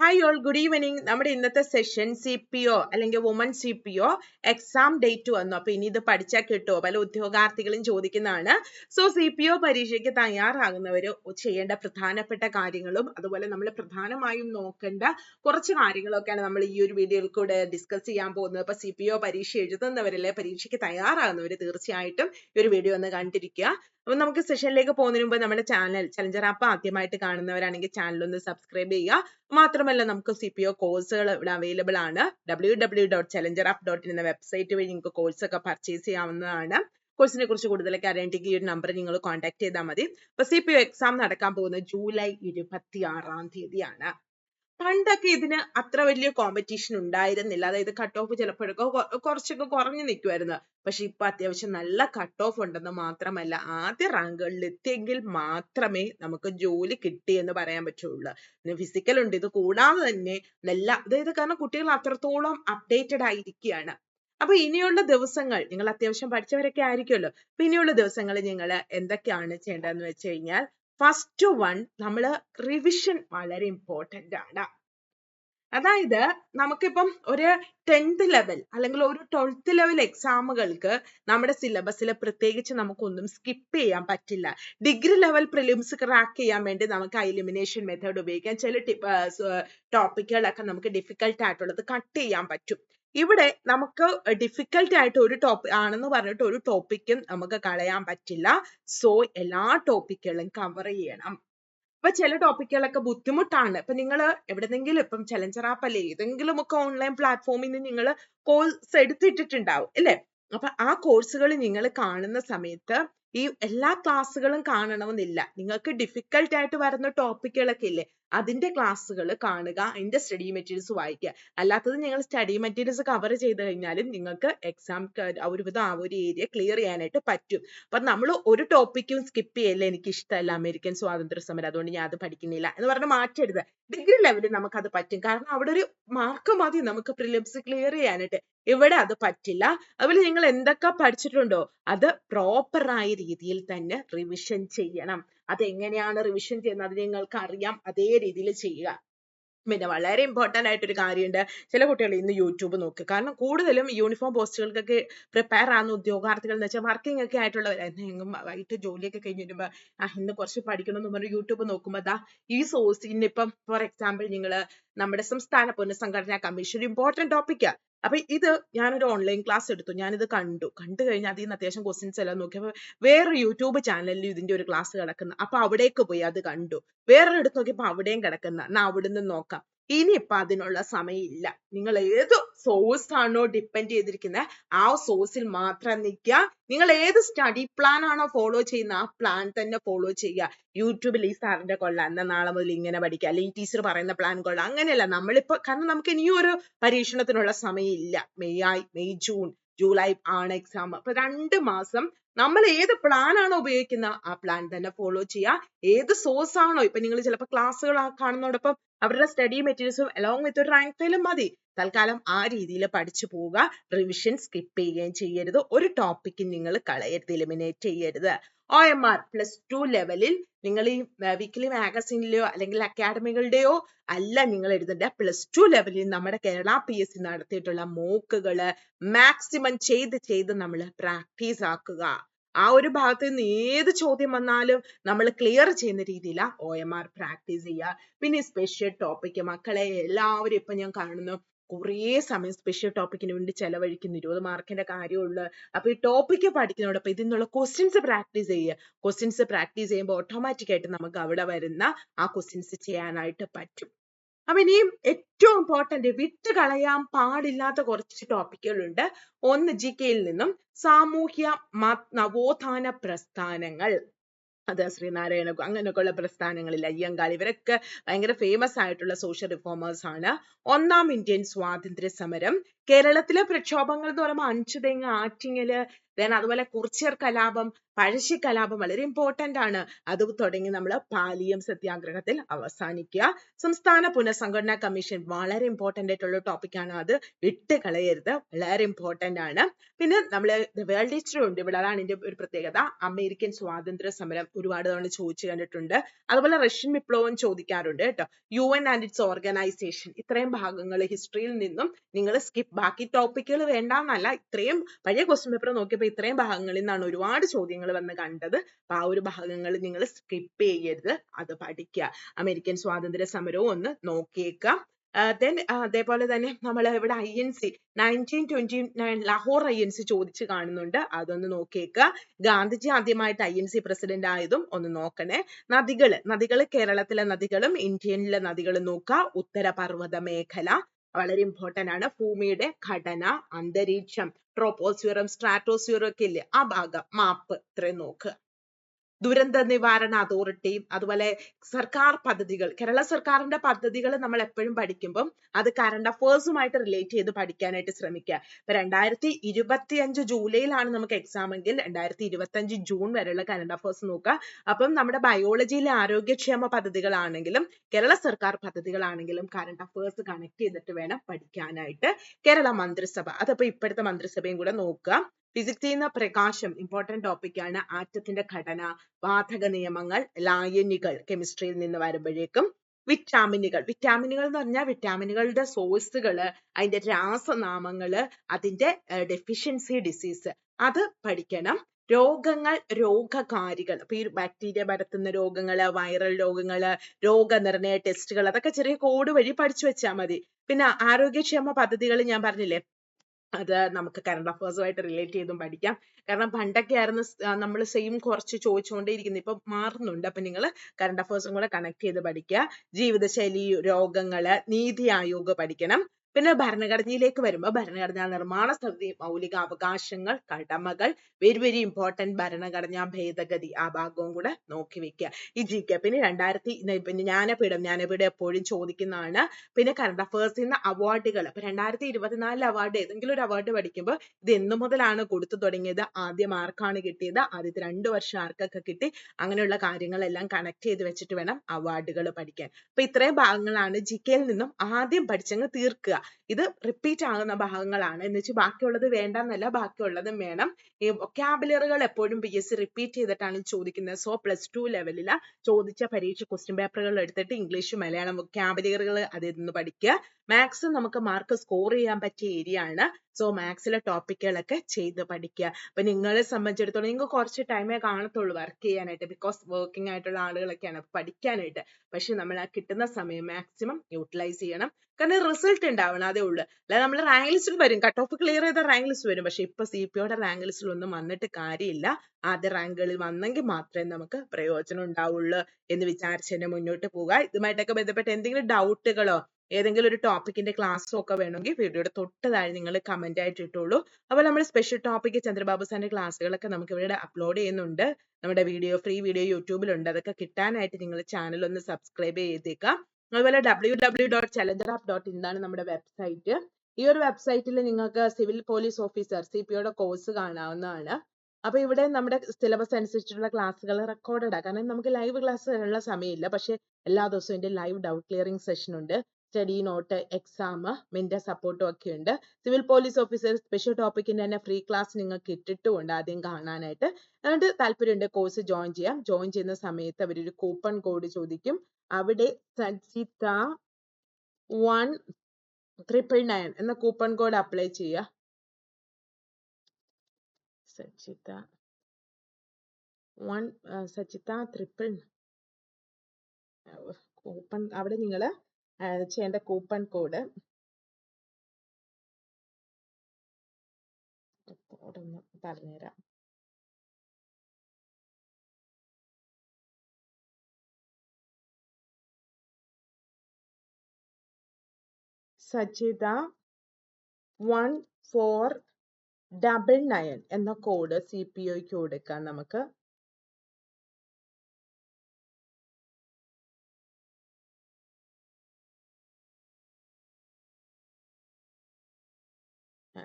Hi all good evening നമ്മുടെ ഇന്നത്തെ session C P O അല്ലെങ്കിൽ woman C P O exam date വന്നു. അപ്പൊ ഇനി ഇത് പഠിച്ചാൽ കിട്ടുമോ പല ഉദ്യോഗാർത്ഥികളും ചോദിക്കുന്നതാണ്. സോ സി പി ഒ പരീക്ഷയ്ക്ക് തയ്യാറാകുന്നവർ ചെയ്യേണ്ട പ്രധാനപ്പെട്ട കാര്യങ്ങളും അതുപോലെ നമ്മൾ പ്രധാനമായും നോക്കേണ്ട കുറച്ച് കാര്യങ്ങളൊക്കെയാണ് നമ്മൾ ഈ ഒരു വീഡിയോയിൽ കൂടെ ഡിസ്കസ് ചെയ്യാൻ പോകുന്നത്. അപ്പൊ സി പി ഒ പരീക്ഷ എഴുതുന്നവരല്ലേ പരീക്ഷയ്ക്ക് തയ്യാറാകുന്നവർ തീർച്ചയായിട്ടും ഈ ഒരു വീഡിയോ ഒന്ന് കണ്ടിരിക്കുക. അപ്പൊ നമുക്ക് സെഷനിലേക്ക് പോകുന്നതിന് മുമ്പ് നമ്മുടെ ചാനൽ ചലഞ്ചർ ആപ്പ് ആദ്യമായിട്ട് കാണുന്നവരാണെങ്കിൽ ചാനൽ ഒന്ന് സബ്സ്ക്രൈബ് ചെയ്യുക. മാത്രമല്ല നമുക്ക് സി പി ഒ കോഴ്സുകൾ ഇവിടെ അവൈലബിൾ ആണ്. W W dot challenger app dot in എന്ന വെബ്സൈറ്റ് വഴി നിങ്ങൾക്ക് കോഴ്സ് ഒക്കെ പർച്ചേസ് ചെയ്യാവുന്നതാണ്. കോഴ്സിനെ കുറിച്ച് കൂടുതലൊക്കെ അറിയണമെങ്കിൽ ഈ ഒരു നമ്പർ നിങ്ങൾ കോൺടാക്ട് ചെയ്താൽ മതി. അപ്പൊ സി പി ഒ എക്സാം നടക്കാൻ പോകുന്നത് ജൂലൈ ഇരുപത്തി ആറാം തീയതിയാണ്. പണ്ടൊക്കെ ഇതിന് അത്ര വലിയ കോമ്പറ്റീഷൻ ഉണ്ടായിരുന്നില്ല. അതായത് കട്ട് ഓഫ് ചിലപ്പോഴൊക്കെ കുറച്ചൊക്കെ കുറഞ്ഞു നിൽക്കുമായിരുന്നു പക്ഷെ ഇപ്പൊ അത്യാവശ്യം നല്ല കട്ട് ഓഫ് ഉണ്ടെന്ന് മാത്രമല്ല ആദ്യ റാങ്കുകളിൽ എത്തിയെങ്കിൽ മാത്രമേ നമുക്ക് ജോലി കിട്ടി എന്ന് പറയാൻ പറ്റുള്ളൂ. പിന്നെ ഫിസിക്കൽ ഉണ്ട് ഇത് കൂടാതെ തന്നെ നല്ല അതായത് കാരണം കുട്ടികൾ അത്രത്തോളം അപ്ഡേറ്റഡ് ആയിരിക്കുകയാണ്. അപ്പൊ ഇനിയുള്ള ദിവസങ്ങൾ നിങ്ങൾ അത്യാവശ്യം പഠിച്ചവരൊക്കെ ആയിരിക്കുമല്ലോ. അപ്പൊ ഇനിയുള്ള ദിവസങ്ങളിൽ നിങ്ങൾ എന്തൊക്കെയാണ് ചെയ്യേണ്ടതെന്ന് വെച്ച് കഴിഞ്ഞാൽ ഫസ്റ്റ് വൺ നമ്മൾ റിവിഷൻ വളരെ ഇമ്പോർട്ടന്റ് ആണ്. അതായത് നമുക്കിപ്പം ഒരു ടെൻത്ത് ലെവൽ അല്ലെങ്കിൽ ഒരു ട്വൽത്ത് ലെവൽ എക്സാമുകൾക്ക് നമ്മുടെ സിലബസിൽ പ്രത്യേകിച്ച് നമുക്കൊന്നും സ്കിപ്പ് ചെയ്യാൻ പറ്റില്ല. ഡിഗ്രി ലെവൽ പ്രിലിംസ് ക്രാക്ക് ചെയ്യാൻ വേണ്ടി നമുക്ക് എലിമിനേഷൻ മെത്തേഡ് ഉപയോഗിക്കാം. ചില ടോപ്പിക്കുകളൊക്കെ നമുക്ക് ഡിഫിക്കൽട്ട് ആയിട്ടുള്ളത് കട്ട് ചെയ്യാൻ പറ്റും. ഇവിടെ നമുക്ക് ഡിഫിക്കൽട്ട് ആയിട്ട് ഒരു ടോപ്പിക് ആണെന്ന് പറഞ്ഞിട്ട് ഒരു ടോപ്പിക്കും നമുക്ക് കളയാൻ പറ്റില്ല. സോ എല്ലാ ടോപ്പിക്കുകളും കവർ ചെയ്യണം. ഇപ്പൊ ചില ടോപ്പിക്കുകളൊക്കെ ബുദ്ധിമുട്ടാണ്. ഇപ്പൊ നിങ്ങൾ എവിടെന്നെങ്കിലും ഇപ്പം ചലഞ്ചർ ആപ്പ് അല്ലെ ഏതെങ്കിലും ഒക്കെ ഓൺലൈൻ പ്ലാറ്റ്ഫോമിൽ നിന്ന് നിങ്ങൾ കോഴ്സ് എടുത്തിട്ടിട്ടുണ്ടാവും അല്ലെ? അപ്പൊ ആ കോഴ്സുകൾ നിങ്ങൾ കാണുന്ന സമയത്ത് ഈ എല്ലാ ക്ലാസ്സുകളും കാണണമെന്നില്ല. നിങ്ങൾക്ക് ഡിഫിക്കൽട്ട് ആയിട്ട് വരുന്ന ടോപ്പിക്കുകളൊക്കെ ഇല്ലേ? അതിന്റെ ക്ലാസ്സുകൾ കാണുക അതിന്റെ സ്റ്റഡി മെറ്റീരിയൽസ് വായിക്കുക. അല്ലാത്തത് നിങ്ങൾ സ്റ്റഡി മെറ്റീരിയൽസ് കവർ ചെയ്ത് കഴിഞ്ഞാലും നിങ്ങൾക്ക് എക്സാം ഒരുവിധം ആ ഒരു ഏരിയ ക്ലിയർ ചെയ്യാനായിട്ട് പറ്റും. അപ്പം നമ്മൾ ഒരു ടോപ്പിക്കും സ്കിപ്പ് ചെയ്യല്ല? എനിക്ക് ഇഷ്ടമല്ല അമേരിക്കൻ സ്വാതന്ത്ര്യ സമരം. അതുകൊണ്ട് ഞാൻ അത് പഠിക്കുന്നില്ല എന്ന് പറഞ്ഞ് മാറ്റരുത് ഡിഗ്രി ലെവലിൽ നമുക്ക് അത് പറ്റും. കാരണം അവിടെ ഒരു മാർക്ക് മതി നമുക്ക് പ്രിലിംസ് ക്ലിയർ ചെയ്യാനായിട്ട്. ഇവിടെ അത് പറ്റില്ല. അതുപോലെ നിങ്ങൾ എന്തൊക്കെ പഠിച്ചിട്ടുണ്ടോ അത് പ്രോപ്പറായ രീതിയിൽ തന്നെ റിവിഷൻ ചെയ്യണം. അതെങ്ങനെയാണ് റിവിഷൻ ചെയ്യുന്നത്? അത് നിങ്ങൾക്ക് അറിയാം അതേ രീതിയിൽ ചെയ്യുക. പിന്നെ വളരെ ഇമ്പോർട്ടന്റ് ആയിട്ടൊരു കാര്യമുണ്ട്. ചില കുട്ടികൾ ഇന്ന് യൂട്യൂബ് നോക്കുക കാരണം കൂടുതലും യൂണിഫോം പോസ്റ്റുകൾക്കൊക്കെ പ്രിപ്പയർ ആകുന്ന ഉദ്യോഗാർത്ഥികൾ എന്ന് വെച്ചാൽ വർക്കിംഗ് ഒക്കെ ആയിട്ടുള്ളവർ എങ്ങും വൈകിട്ട് ജോലിയൊക്കെ കഴിഞ്ഞ് വരുമ്പോൾ ആ ഇന്ന് കുറച്ച് പഠിക്കണം എന്ന് പറഞ്ഞ് യൂട്യൂബ് നോക്കുമ്പോൾ ദാ ഈ സോഴ്സ് ഇന്നിപ്പം ഫോർ എക്സാമ്പിൾ നിങ്ങൾ നമ്മുടെ സംസ്ഥാന പുനഃസംഘടനാ കമ്മീഷൻ ഒരു ഇമ്പോർട്ടന്റ് ടോപ്പിക്കാ അപ്പൊ ഇത് ഞാനൊരു ഓൺലൈൻ ക്ലാസ് എടുത്തു. ഞാനിത് കണ്ടു. കണ്ടു കഴിഞ്ഞാൽ അതിൽ നിന്ന് അത്യാവശ്യം ക്വസ്റ്റ്യൻസ് എല്ലാം നോക്കിയപ്പോൾ വേറെ യൂട്യൂബ് ചാനലിൽ ഇതിന്റെ ഒരു ക്ലാസ് കിടക്കുന്നു. അപ്പൊ അവിടേക്ക് പോയി അത് കണ്ടു. വേറെ എടുത്ത് നോക്കിയപ്പോ അവിടെയും കിടക്കുന്ന. എന്നാ അവിടുന്ന് നോക്കാം. ഇനിയിപ്പൊ അതിനുള്ള സമയമില്ല. നിങ്ങൾ ഏത് സോഴ്സ് ആണോ ഡിപ്പെൻഡ് ചെയ്തിരിക്കുന്നത് ആ സോഴ്സിൽ മാത്രം നിൽക്കുക നിങ്ങൾ ഏത് സ്റ്റഡി പ്ലാൻ ആണോ ഫോളോ ചെയ്യുന്ന ആ പ്ലാൻ തന്നെ ഫോളോ ചെയ്യുക. യൂട്യൂബിൽ ഈ സാറിന്റെ കൊള്ളാം. എന്നാ നാളെ മുതൽ ഇങ്ങനെ പഠിക്കുക. അല്ലെങ്കിൽ ടീച്ചർ പറയുന്ന പ്ലാൻ കൊള്ളാം. അങ്ങനെയല്ല. നമ്മളിപ്പോ കാരണം നമുക്ക് ഇനിയും ഒരു പരീക്ഷണത്തിനുള്ള സമയമില്ല. മെയ് ആയി മെയ് ജൂൺ ജൂലൈ ആണ് എക്സാം അപ്പൊ രണ്ട് മാസം നമ്മൾ ഏത് പ്ലാൻ ആണോ ഉപയോഗിക്കുന്നത് ആ പ്ലാൻ തന്നെ ഫോളോ ചെയ്യുക. ഏത് സോഴ്സ് ആണോ ഇപ്പൊ നിങ്ങൾ ചിലപ്പോൾ ക്ലാസ്സുകൾ കാണുന്നതോടൊപ്പം അവരുടെ സ്റ്റഡി മെറ്റീരിയൽസും അലോങ് വിത്ത് ഒരു റാങ്ക് ഫൈലും മതി. തൽക്കാലം ആ രീതിയിൽ പഠിച്ചു പോവുക. റിവിഷൻ സ്കിപ്പ് ചെയ്യുകയും ചെയ്യരുത്. ഒരു ടോപ്പിക്ക് നിങ്ങൾ കളയരുത്. എലിമിനേറ്റ് ചെയ്യരുത്. O M R plus two ലെവലിൽ നിങ്ങൾ ഈ വീക്കിലി മാഗസിനിലെയോ അല്ലെങ്കിൽ അക്കാഡമികളുടെയോ അല്ല നിങ്ങൾ എഴുതേണ്ട. പ്ലസ് ടു ലെവലിൽ നമ്മുടെ കേരള പി എസ് സി നടത്തിയിട്ടുള്ള മോക്കുകൾ മാക്സിമം ചെയ്ത് ചെയ്ത് നമ്മൾ പ്രാക്ടീസ് ആക്കുക. ആ ഒരു ഭാഗത്ത് നിന്ന് ഏത് ചോദ്യം വന്നാലും നമ്മൾ ക്ലിയർ ചെയ്യുന്ന രീതിയിലാണ് ഒ എം ആർ പ്രാക്ടീസ് ചെയ്യുക. പിന്നെ സ്പെഷ്യൽ ടോപ്പിക് മക്കളെ എല്ലാവരും ഇപ്പം ഞാൻ കാണുന്നു കുറേ സമയം സ്പെഷ്യൽ ടോപ്പിക്കിന് വേണ്ടി ചെലവഴിക്കുന്നു. ഇരുപത് മാർക്കിന്റെ കാര്യമുള്ളു. അപ്പോൾ ഈ ടോപ്പിക്ക് പഠിക്കുന്നതോടൊപ്പം ഇതിൽ നിന്നുള്ള ക്വസ്റ്റ്യൻസ് പ്രാക്ടീസ് ചെയ്യുക. ക്വസ്റ്റ്യൻസ് പ്രാക്ടീസ് ചെയ്യുമ്പോൾ ഓട്ടോമാറ്റിക് ആയിട്ട് നമുക്ക് അവിടെ വരുന്ന ആ ക്വസ്റ്റ്യൻസ് ചെയ്യാനായിട്ട് പറ്റും. അപ്പൊ ഇനിയും ഏറ്റവും ഇമ്പോർട്ടന്റ് വിട്ട് കളയാൻ പാടില്ലാത്ത കുറച്ച് ടോപ്പിക്കുകളുണ്ട് ഒന്ന് ജി കെയിൽ നിന്നും സാമൂഹ്യ നവോത്ഥാന പ്രസ്ഥാനങ്ങൾ. അത് ശ്രീനാരായണ അങ്ങനെയൊക്കെയുള്ള പ്രസ്ഥാനങ്ങളിൽ അയ്യങ്കാളി ഇവരൊക്കെ ഭയങ്കര ഫേമസ് ആയിട്ടുള്ള സോഷ്യൽ റിഫോമേഴ്സ് ആണ്. ഒന്നാം ഇന്ത്യൻ സ്വാതന്ത്ര്യ സമരം കേരളത്തിലെ പ്രക്ഷോഭങ്ങൾ എന്ന് പറയുമ്പോൾ അഞ്ചുതെങ്ങ് ആറ്റിങ്ങൽ ദൻ അതുപോലെ കുറിച്യർ കലാപം പഴശ്ശി കലാപം വളരെ ഇമ്പോർട്ടന്റ് ആണ്. അത് തുടങ്ങി നമ്മൾ പാലിയം സത്യാഗ്രഹത്തിൽ അവസാനിക്കുക. സംസ്ഥാന പുനഃസംഘടനാ കമ്മീഷൻ വളരെ ഇമ്പോർട്ടന്റ് ആയിട്ടുള്ള ടോപ്പിക് ആണ് അത്. വിട്ട് കളയരുത്. വളരെ ഇമ്പോർട്ടന്റ് ആണ്. പിന്നെ നമ്മൾ വേൾഡ് ഹിസ്റ്ററി ഉണ്ട്. ഇവിടെ അതാണ് ഇതിന്റെ ഒരു പ്രത്യേകത. അമേരിക്കൻ സ്വാതന്ത്ര്യ സമരം ഒരുപാട് തവണ ചോദിച്ചു കണ്ടിട്ടുണ്ട്. അതുപോലെ റഷ്യൻ വിപ്ലവം ചോദിക്കാറുണ്ട് കേട്ടോ. U N and its organisation ഇത്രയും ഭാഗങ്ങൾ ഹിസ്റ്ററിയിൽ നിന്നും നിങ്ങൾ സ്കിപ്പ് ബാക്കി ടോപ്പിക്കുകൾ വേണ്ടാന്നല്ല ഇത്രയും പഴയ ക്വസ്റ്റ്യൻ പേപ്പർ നോക്കിയപ്പോൾ ഇത്രയും ഭാഗങ്ങളിൽ നിന്നാണ് ഒരുപാട് ചോദ്യങ്ങൾ വന്ന് കണ്ടത്. അപ്പൊ ആ ഒരു ഭാഗങ്ങൾ നിങ്ങൾ സ്കിപ്പ് ചെയ്യരുത്. അത് പഠിക്കുക അമേരിക്കൻ സ്വാതന്ത്ര്യ സമരവും ഒന്ന് നോക്കിയേക്കാം. ദെൻ അതേപോലെ തന്നെ നമ്മൾ ഇവിടെ I N C nineteen twenty nine Lahore I N C ചോദിച്ചു കാണുന്നുണ്ട്. അതൊന്ന് നോക്കിയേക്കുക ഗാന്ധിജി ആദ്യമായിട്ട് ഐ എൻ സി പ്രസിഡന്റ് ആയതും ഒന്ന് നോക്കണേ. നദികൾ നദികൾ കേരളത്തിലെ നദികളും ഇന്ത്യയിലെ നദികളും നോക്കുക ഉത്തരപർവത മേഖല വളരെ ഇമ്പോർട്ടന്റ് ആണ്. ഭൂമിയുടെ ഘടന അന്തരീക്ഷം ട്രോപ്പോസ്ഫിയറും സ്ട്രാറ്റോസ്ഫിയറും ഒക്കെ ഇല്ലേ? ആ ഭാഗം മാപ്പ് ഇത്രയും നോക്കുക ദുരന്ത നിവാരണ അതോറിറ്റിയും അതുപോലെ സർക്കാർ പദ്ധതികൾ കേരള സർക്കാരിന്റെ പദ്ധതികൾ നമ്മൾ എപ്പോഴും പഠിക്കുമ്പം അത് കറണ്ട് അഫേഴ്സുമായിട്ട് റിലേറ്റ് ചെയ്ത് പഠിക്കാനായിട്ട് ശ്രമിക്കുക. ഇപ്പൊ രണ്ടായിരത്തി ഇരുപത്തി അഞ്ച് ജൂലൈയിലാണ് നമുക്ക് എക്സാം എങ്കിൽ രണ്ടായിരത്തി ഇരുപത്തി അഞ്ച് ജൂൺ വരെയുള്ള കറണ്ട് അഫേഴ്സ് നോക്കുക. അപ്പം നമ്മുടെ ബയോളജിയിലെ ആരോഗ്യക്ഷേമ പദ്ധതികളാണെങ്കിലും കേരള സർക്കാർ പദ്ധതികളാണെങ്കിലും കറണ്ട് അഫേഴ്സ് കണക്ട് ചെയ്തിട്ട് വേണം പഠിക്കാനായിട്ട് കേരള മന്ത്രിസഭ. അതപ്പോ ഇപ്പോഴത്തെ മന്ത്രിസഭയും കൂടെ നോക്കുക. ഫിസിക്സ് ചെയ്യുന്ന പ്രകാശം ഇമ്പോർട്ടന്റ് ടോപ്പിക് ആണ്. ആറ്റത്തിന്റെ ഘടന വാതക നിയമങ്ങൾ ലായനികൾ കെമിസ്ട്രിയിൽ നിന്ന് വരുമ്പോഴേക്കും വിറ്റാമിനുകൾ വിറ്റാമിനുകൾ എന്ന് പറഞ്ഞാൽ വിറ്റാമിനുകളുടെ സോഴ്സുകൾ അതിന്റെ രാസനാമങ്ങൾ അതിന്റെ ഡെഫിഷ്യൻസി ഡിസീസ് അത് പഠിക്കണം. രോഗങ്ങൾ രോഗകാരികൾ. അപ്പൊ ഈ ബാക്ടീരിയ പരത്തുന്ന രോഗങ്ങൾ വൈറൽ രോഗങ്ങൾ രോഗനിർണയ ടെസ്റ്റുകൾ അതൊക്കെ ചെറിയ കോഡ് വഴി പഠിച്ചു വെച്ചാൽ മതി. പിന്നെ ആരോഗ്യക്ഷേമ പദ്ധതികൾ ഞാൻ പറഞ്ഞില്ലേ? അത് നമുക്ക് കറണ്ട് അഫയേഴ്സുമായിട്ട് റിലേറ്റ് ചെയ്തും പഠിക്കാം. കാരണം പണ്ടൊക്കെ ആയിരുന്നു നമ്മൾ സെയിം കുറച്ച് ചോദിച്ചുകൊണ്ടേയിരിക്കുന്നത് ഇപ്പൊ മാറുന്നുണ്ട്. അപ്പൊ നിങ്ങൾ കറണ്ട് അഫേഴ്സും കൂടെ കണക്ട് ചെയ്ത് പഠിക്കുക. ജീവിതശൈലി രോഗങ്ങൾ നീതി ആയോഗ് പഠിക്കണം. പിന്നെ ഭരണഘടനയിലേക്ക് വരുമ്പോൾ ഭരണഘടനാ നിർമ്മാണ സമിതി മൗലിക അവകാശങ്ങൾ കടമകൾ വെരി വെരി ഇമ്പോർട്ടന്റ് ഭരണഘടനാ ഭേദഗതി ആ ഭാഗവും കൂടെ നോക്കി വെക്കുക. ഈ ജി കെ പിന്നെ രണ്ടായിരത്തി പിന്നെ ജ്ഞാനപീഠം ജ്ഞാനപീഠം എപ്പോഴും ചോദിക്കുന്നതാണ് പിന്നെ കറണ്ട് അഫേഴ്സിൽ നിന്ന് അവാർഡുകൾ അപ്പൊ രണ്ടായിരത്തി ഇരുപത്തിനാലിൽ അവാർഡ് ഏതെങ്കിലും ഒരു അവാർഡ് പഠിക്കുമ്പോൾ ഇത് എന്നു മുതലാണ് കൊടുത്തു തുടങ്ങിയത്? ആദ്യം ആർക്കാണ് കിട്ടിയത്? ആദ്യത്തെ രണ്ട് വർഷം ആർക്കൊക്കെ കിട്ടി? അങ്ങനെയുള്ള കാര്യങ്ങളെല്ലാം കണക്ട് ചെയ്ത് വെച്ചിട്ട് വേണം അവാർഡുകൾ പഠിക്കാൻ. അപ്പൊ ഇത്രയും ഭാഗങ്ങളാണ് ജി കെയിൽ നിന്നും ആദ്യം പഠിച്ചങ്ങ് തീർക്കുക. ഇത് റിപ്പീറ്റ് ആകുന്ന ഭാഗങ്ങളാണ്. എന്ന് വെച്ച് ബാക്കിയുള്ളത് വേണ്ടെന്നല്ല ബാക്കിയുള്ളതും വേണം. ഈ വൊക്കാബുലറികൾ എപ്പോഴും പി എസ് സി റിപ്പീറ്റ് ചെയ്തിട്ടാണ് ചോദിക്കുന്നത്. സോ പ്ലസ് ടു ലെവലിൽ ചോദിച്ച പരീക്ഷ ക്വസ്റ്റ്യൻ പേപ്പറുകൾ എടുത്തിട്ട് ഇംഗ്ലീഷ് മലയാളം വൊക്കാബുലറികൾ അതിൽ നിന്ന് പഠിക്കുക. മാത്സ് നമുക്ക് മാർക്ക് സ്കോർ ചെയ്യാൻ പറ്റിയ ഏരിയ ആണ്. സോ മാത്സിലെ ടോപ്പിക്കുകളൊക്കെ ചെയ്ത് പഠിക്കുക. അപ്പൊ നിങ്ങളെ സംബന്ധിച്ചിടത്തോളം നിങ്ങൾക്ക് കുറച്ച് ടൈമേ കാണത്തുള്ളൂ വർക്ക് ചെയ്യാനായിട്ട്. ബിക്കോസ് വർക്കിംഗ് ആയിട്ടുള്ള ആളുകളൊക്കെയാണ്. പഠിക്കാനായിട്ട്. പക്ഷെ നമ്മൾ ആ കിട്ടുന്ന സമയം മാക്സിമം യൂട്ടിലൈസ് ചെയ്യണം. കാരണം റിസൾട്ട് ഉണ്ടാവണം അതേ ഉള്ളൂ. അല്ലാതെ നമ്മൾ റാങ്ക് ലിസ്റ്റിൽ വരും. കട്ട് ഓഫ് ക്ലിയർ ചെയ്ത റാങ്ക് ലിസ്റ്റ് വരും. പക്ഷെ ഇപ്പൊ സി പി ഒയുടെ റാങ്ക് ലിസ്റ്റിൽ ഒന്നും വന്നിട്ട് കാര്യമില്ല. ആദ്യ റാങ്കുകളിൽ വന്നെങ്കിൽ മാത്രമേ നമുക്ക് പ്രയോജനം ഉണ്ടാവുള്ളൂ എന്ന് വിചാരിച്ച് തന്നെ മുന്നോട്ട് പോവുക. ഇതുമായിട്ടൊക്കെ ബന്ധപ്പെട്ട് എന്തെങ്കിലും ഡൗട്ടുകളോ ഏതെങ്കിലും ഒരു ടോപ്പിക്കിന്റെ ക്ലാസ്സോ ഒക്കെ വേണമെങ്കിൽ വീഡിയോയുടെ തൊട്ട് താഴെ നിങ്ങൾ കമന്റ് ആയിട്ട് ഇട്ടോളൂ. അപ്പോൾ നമ്മൾ സ്പെഷ്യൽ ടോപ്പിക് ചന്ദ്രബാബു സാറിന്റെ ക്ലാസ്സുകളൊക്കെ നമുക്ക് ഇവിടെ അപ്ലോഡ് ചെയ്യുന്നുണ്ട്. നമ്മുടെ വീഡിയോ ഫ്രീ വീഡിയോ യൂട്യൂബിലുണ്ട് അതൊക്കെ കിട്ടാനായിട്ട് നിങ്ങൾ ചാനൽ ഒന്ന് സബ്സ്ക്രൈബ് ചെയ്തേക്കാം അതുപോലെ W W dot challenger app dot ഇന്നാണ് നമ്മുടെ വെബ്സൈറ്റ് ഈ ഒരു വെബ്സൈറ്റിൽ നിങ്ങൾക്ക് civil police officer C P ഒയുടെ കോഴ്സ് കാണാവുന്നതാണ്. അപ്പൊ ഇവിടെ നമ്മുടെ സിലബസ് അനുസരിച്ചിട്ടുള്ള ക്ലാസ്സുകൾ റെക്കോർഡഡ് ആണ് കാരണം നമുക്ക് ലൈവ് ക്ലാസ് തരാനുള്ള സമയമില്ല. പക്ഷെ എല്ലാ ദിവസവും ഇതിന്റെ ലൈവ് ഡൗട്ട് ക്ലിയറിംഗ് സെഷൻ ഉണ്ട്. സ്റ്റഡി നോട്ട് എക്സാം മെന്റർ സപ്പോർട്ടും ഒക്കെ ഉണ്ട്. സിവിൽ പോലീസ് ഓഫീസർ സ്പെഷ്യൽ ടോപ്പിക്കിന്റെ തന്നെ ഫ്രീ ക്ലാസ് നിങ്ങൾക്ക് ഇട്ടിട്ടുമുണ്ട് ആദ്യം കാണാനായിട്ട്. എന്നിട്ട് താല്പര്യമുണ്ട് കോഴ്സ് ജോയിൻ ചെയ്യാം ജോയിൻ ചെയ്യുന്ന സമയത്ത് അവരൊരു കൂപ്പൺ കോഡ് ചോദിക്കും. അവിടെ സജിത വൺ ട്രിപ്പിൾ നയൻ എന്ന കൂപ്പൺ കോഡ് അപ്ലൈ ചെയ്യുക. Sajitha one Sajitha triple coupon അവിടെ നിങ്ങൾ ചെയ്യേണ്ട കൂപ്പൺ കോഡ്. ഒന്ന് പറഞ്ഞുതരാം. Sajitha one four double nine എന്ന കോഡ് സി പി ഒക്ക് കൊടുക്കാം നമുക്ക്.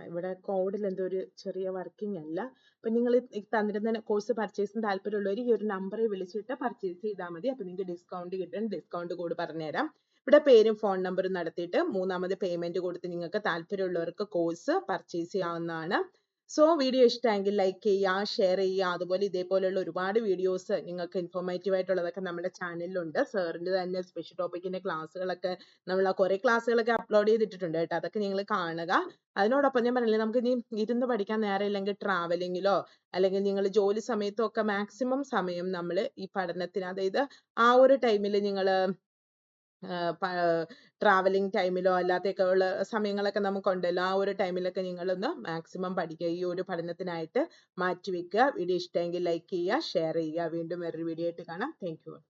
ഇവിടെ കോഡിൽ എന്തോ ഒരു ചെറിയ വർക്കിംഗ് അല്ല. അപ്പൊ നിങ്ങൾ ഈ തന്നിരുന്ന കോഴ്സ് പർച്ചേസിന് താല്പര്യമുള്ളവർ ഈ ഒരു നമ്പറിൽ വിളിച്ചിട്ട് പർച്ചേസ് ചെയ്താൽ മതി. അപ്പൊ നിങ്ങൾക്ക് ഡിസ്കൗണ്ട് കിട്ടും. ഡിസ്കൗണ്ട് കോഡ് പറഞ്ഞുതരാം. ഇവിടെ പേരും ഫോൺ നമ്പറും നടത്തിയിട്ട് മൂന്നാമത് പേയ്മെന്റ് കൊടുത്ത് നിങ്ങൾക്ക് താല്പര്യമുള്ളവർക്ക് കോഴ്സ് പർച്ചേസ് ചെയ്യാവുന്നതാണ്. സോ വീഡിയോ ഇഷ്ടമെങ്കിൽ ലൈക്ക് ചെയ്യുക ഷെയർ ചെയ്യുക അതുപോലെ ഇതേപോലെയുള്ള ഒരുപാട് വീഡിയോസ് നിങ്ങൾക്ക് ഇൻഫോർമേറ്റീവ് ആയിട്ടുള്ളതൊക്കെ നമ്മുടെ ചാനലിലുണ്ട് സാറിന്റെ തന്നെ സ്പെഷ്യൽ ടോപ്പിക്കിന്റെ ക്ലാസ്സുകളൊക്കെ നമ്മൾ കുറെ ക്ലാസ്സുകളൊക്കെ അപ്ലോഡ് ചെയ്തിട്ടുണ്ട് കേട്ടോ. അതൊക്കെ നിങ്ങൾ കാണുക. അതിനോടൊപ്പം ഞാൻ പറഞ്ഞില്ലേ നമുക്ക് ഇനി ഇരുന്ന് പഠിക്കാൻ നേരെ ഇല്ലെങ്കിൽ ട്രാവലിങ്ങിലോ അല്ലെങ്കിൽ നിങ്ങൾ ജോലി സമയത്തോ ഒക്കെ മാക്സിമം സമയം നമ്മൾ ഈ പഠനത്തിന് അതായത് ആ ഒരു ടൈമിൽ നിങ്ങൾ ട്രാവലിംഗ് ടൈമിലോ അല്ലാത്തൊക്കെ ഉള്ള സമയങ്ങളൊക്കെ നമുക്കുണ്ടല്ലോ ആ ഒരു ടൈമിലൊക്കെ നിങ്ങളൊന്ന് മാക്സിമം പഠിക്കുക. ഈ ഒരു പഠനത്തിനായിട്ട് മാറ്റിവെക്കുക വീഡിയോ ഇഷ്ടമെങ്കിൽ ലൈക്ക് ചെയ്യുക ഷെയർ ചെയ്യുക. വീണ്ടും വേറൊരു വീഡിയോ ആയിട്ട് കാണാം. Thank you